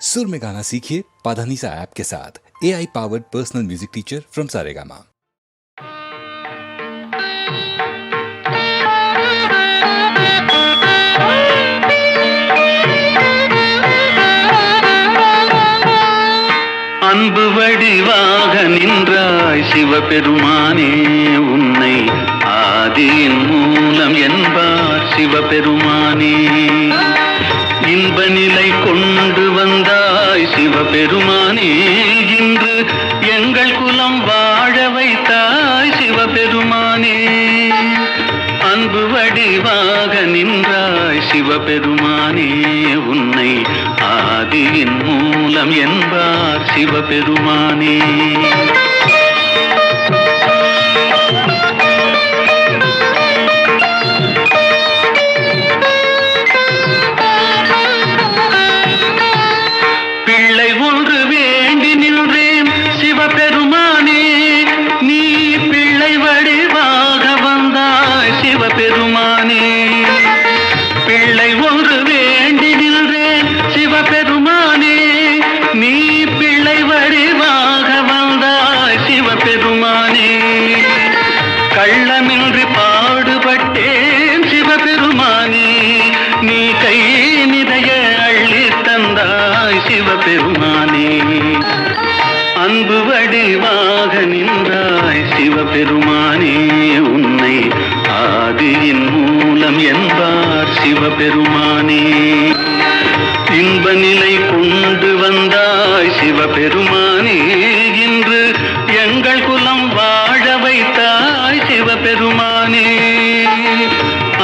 सुर में गाना सीखिए पाधानीसा ऐप के साथ A I powered personal music teacher from Saregama அன்பு வடிவாக நின்றாய் சிவபெருமானே உன்னை ஆதியின் மூலம் என்பார் சிவபெருமானே இன்ப நிலை கொண்டு வந்தாய் சிவபெருமானே இன்று எங்கள் குலம் வாழ வைத்தாய் சிவபெருமானே. அன்பு வடிவாக நின்றாய் சிவபெருமானே உன்னை ஆதியின் மூலம் என்பார் சிவபெருமானே.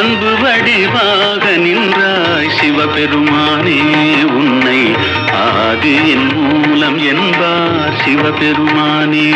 அன்பு வடிவாக நின்றாய் சிவபெருமானே உன்னை ஆதியின் மூலம் என்பார் சிவபெருமானே.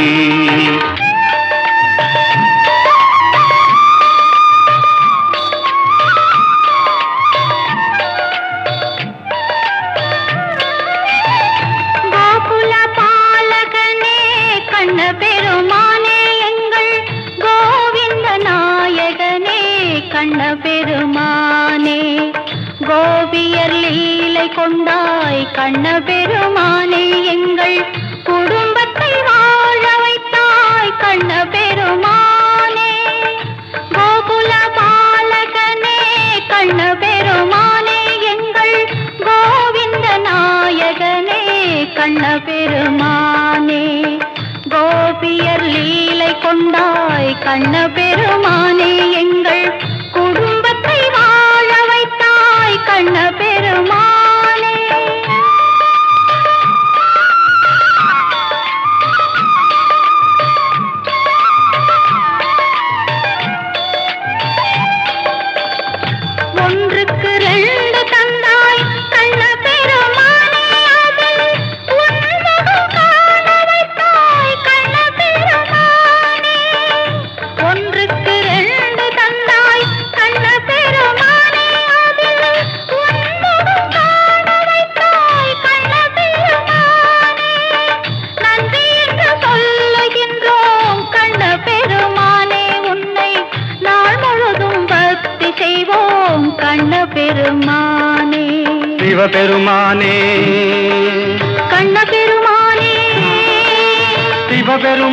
கண்ண பெருமானே எங்கள் குடும்பத்தை வாழ வைத்தாய் கண்ண பெருமானே. ஒன்றுக்கு ரெண்டு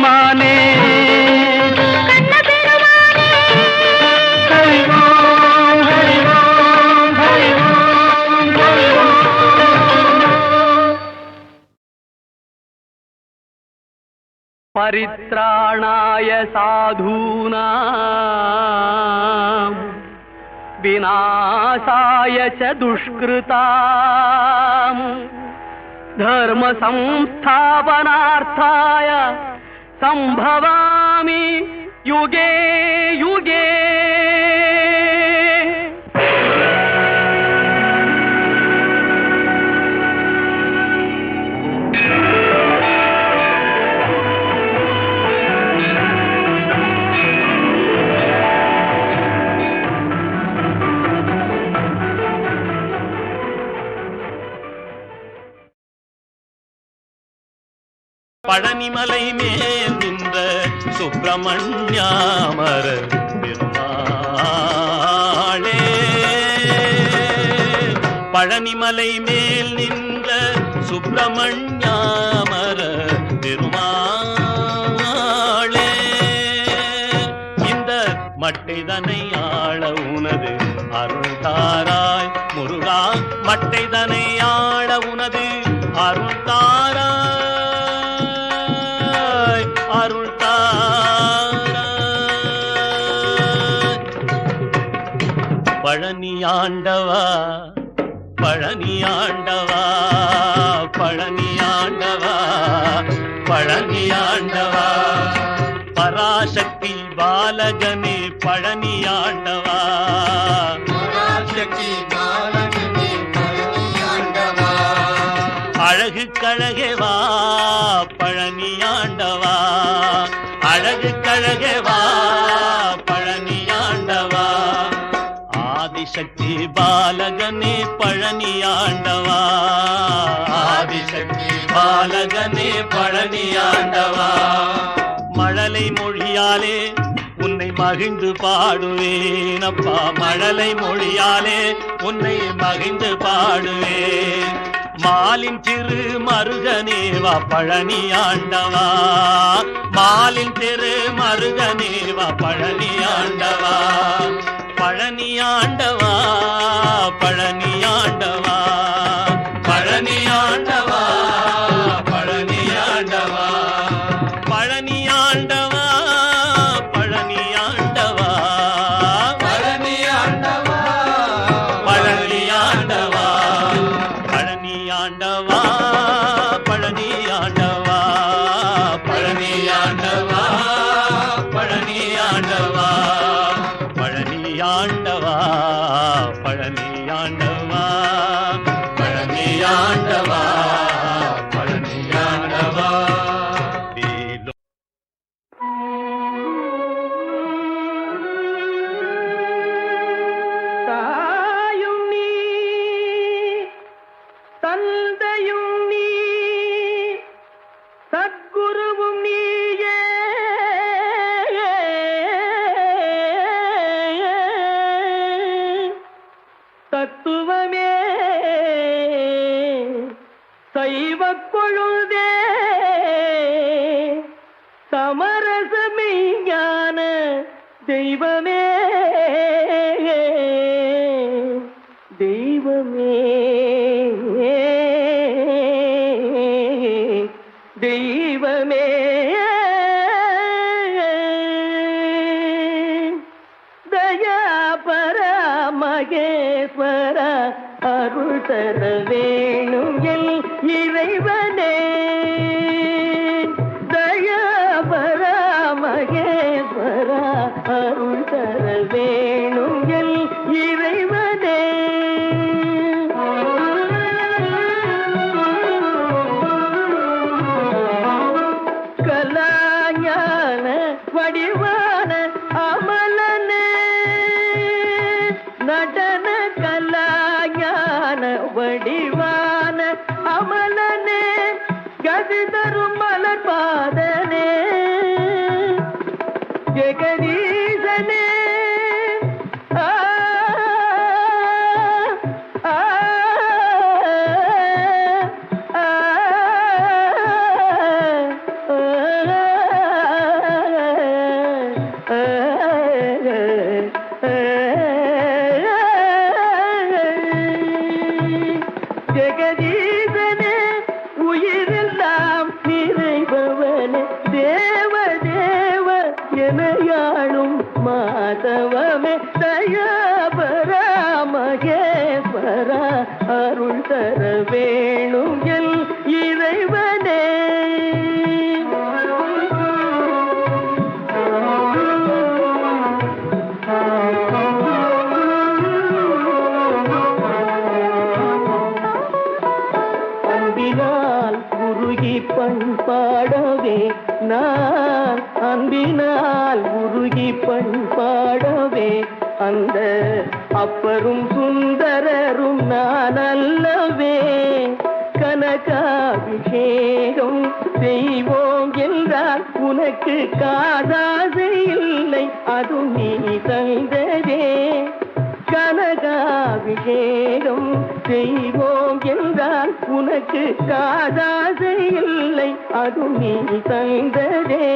பெருமானே ஹரி ஓம் ஹரி ஓம் ஹரி ஓம் ஹரி ஓம் परित्राणाय साधूनाम् विनाशाय च दुष्कृताम् धर्मसंस्थापनार्थाय सम्भवामि युगे युगे பழனிமலை மேல் நின்ற சுப்பிரமணியாமர பெருமாளே பழனிமலை மேல் நின்ற சுப்பிரமணியாமர பெருமாளே இந்த மட்டைதனை ஆள உனது அருள்தாராய் முருகா. மட்டைதனை ஆள உனது அருள் ஆண்டவா பழனி ஆண்டவா பழனி ஆண்டவா பழனி ஆண்டவா பராசக்தி பாலகனே பழனி ஆண்டவா பராசக்தி பாலகனே பழனி ஆண்டவா அழகு கழகே வா பழனி ஆண்டவா அழகு கழகே ஆதிசக்தி பாலகனே பழனி ஆண்டவா. ஆதிசக்தி பாலகனே பழனி ஆண்டவா. மழலை மொழியாலே உன்னை மகிழ்ந்து பாடுவேன் அப்பா. மழலை மொழியாலே உன்னை மகிழ்ந்து பாடுவேன். மாலின் திரு மருகனேவா பழனி ஆண்டவா. மாலின் திரு மருகனேவா பழனி ஆண்டவா. பழனி ஆண்டவா. ser நான் அன்பினால் உருகி பண்பாடவே. அந்த அப்பரும் சுந்தரரும் நான் அல்லவே கனகாபிஷேகம் செய்வோம் என்றால் உனக்கு காதாசை இல்லை அது நீ தந்ததே. கனகாபிஷேகம் செய்வோம் என்றால் உனக்கு காதாசை இல்லை அது நீ தந்ததே.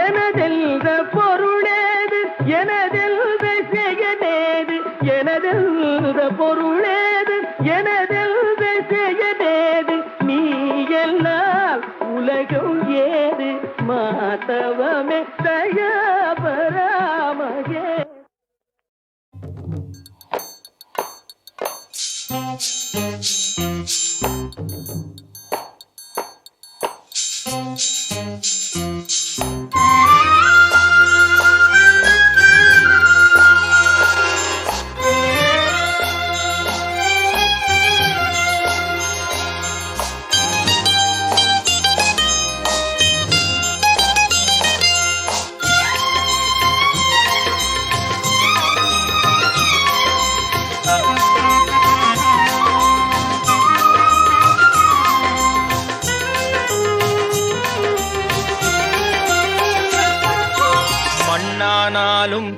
எனதெல்ல பொருளேது எனதெல்ல செயலேது எனதெல்ல பொருளேது என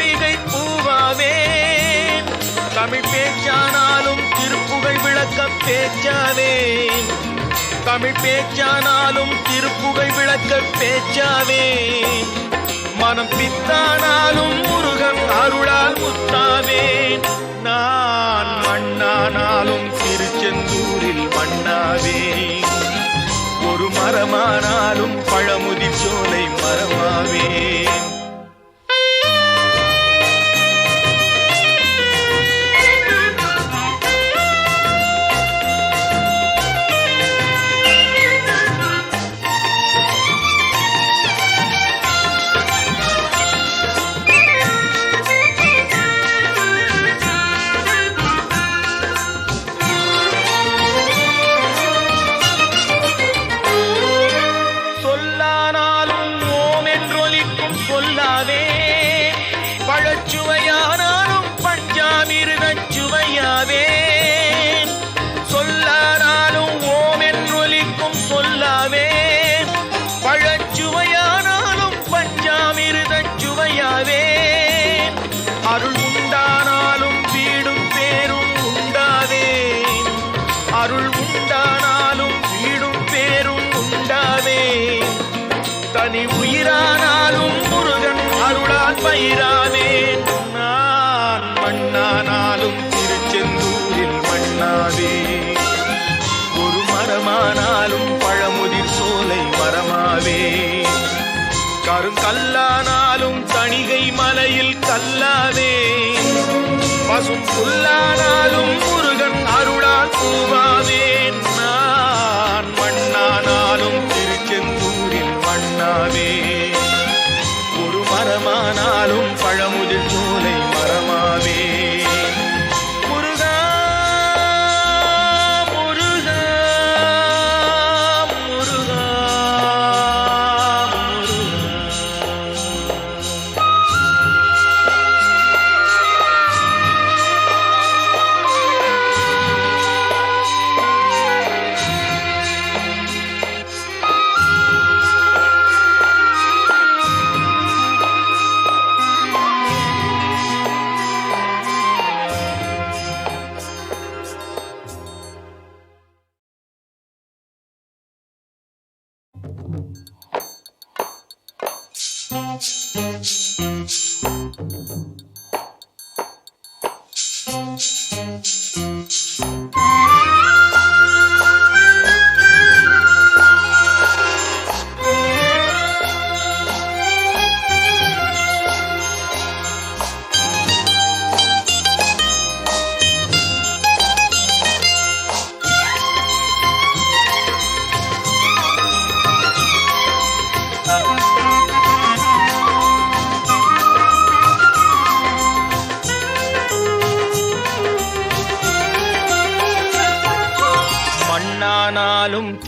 பொய்கை பூவாவே தமிழ் பேச்சானாலும் திருப்புகழ் விளக்க பேச்சாவே தமிழ் பேச்சானாலும் திருப்புகழ் விளக்க பேச்சாவே மனம் பித்தானாலும் முருகன் அருளால் முத்தாவே நான் மண்ணானாலும் திருச்செந்தூரில் மண்ணாவே. ஒரு மரமானாலும் பழமுதிர் சோலை மரமாவே.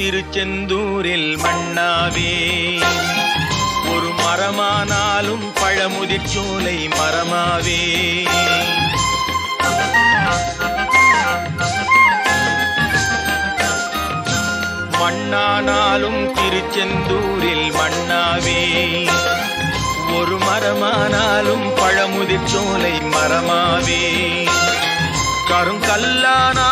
திருச்செந்தூரில் மண்ணாவே ஒரு மரமானாலும் பழமுதிர் சோலை மரமாவே. மண்ணானாலும் திருச்செந்தூரில் மண்ணாவே ஒரு மரமானாலும் பழமுதிர் சோலை மரமாவே. கருங்கல்லானாலும்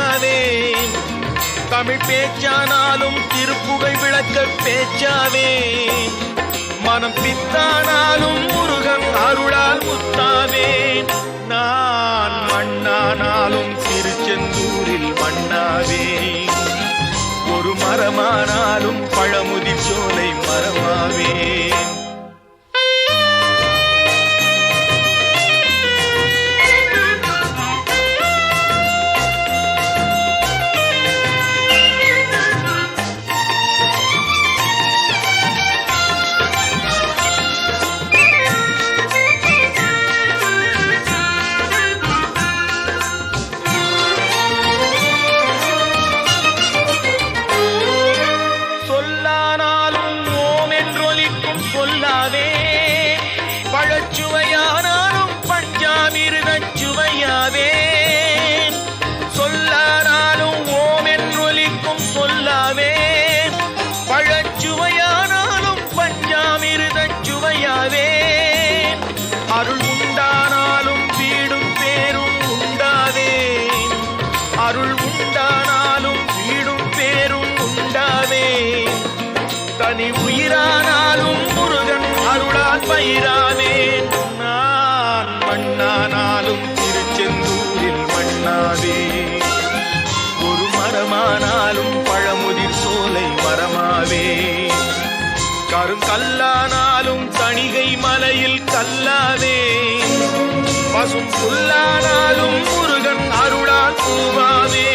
பேச்சாவே தமிழ் பேச்சானாலும் திருப்புகை விளக்க பேச்சாவே மனம் பித்தானாலும் முருகன் அருளால் முத்தாவே நான் மண்ணானாலும் திருச்செந்தூரில் மண்ணாவே ஒரு மரமானாலும் பழமுதிர் சோலை மரமாவே. தனி உயிரானாலும் முருகன் அருளால் பயிரானேன் நான் மண்ணானாலும் திருச்செந்தூரில் மண்ணாவே ஒரு மரமானாலும் பழமுதிர் சோலை மரமாவே. கருங்கல்லானாலும் தணிகை மலையில் கல்லாவே பசும் புல்லானாலும் முருகன் அருளால் பூவாவே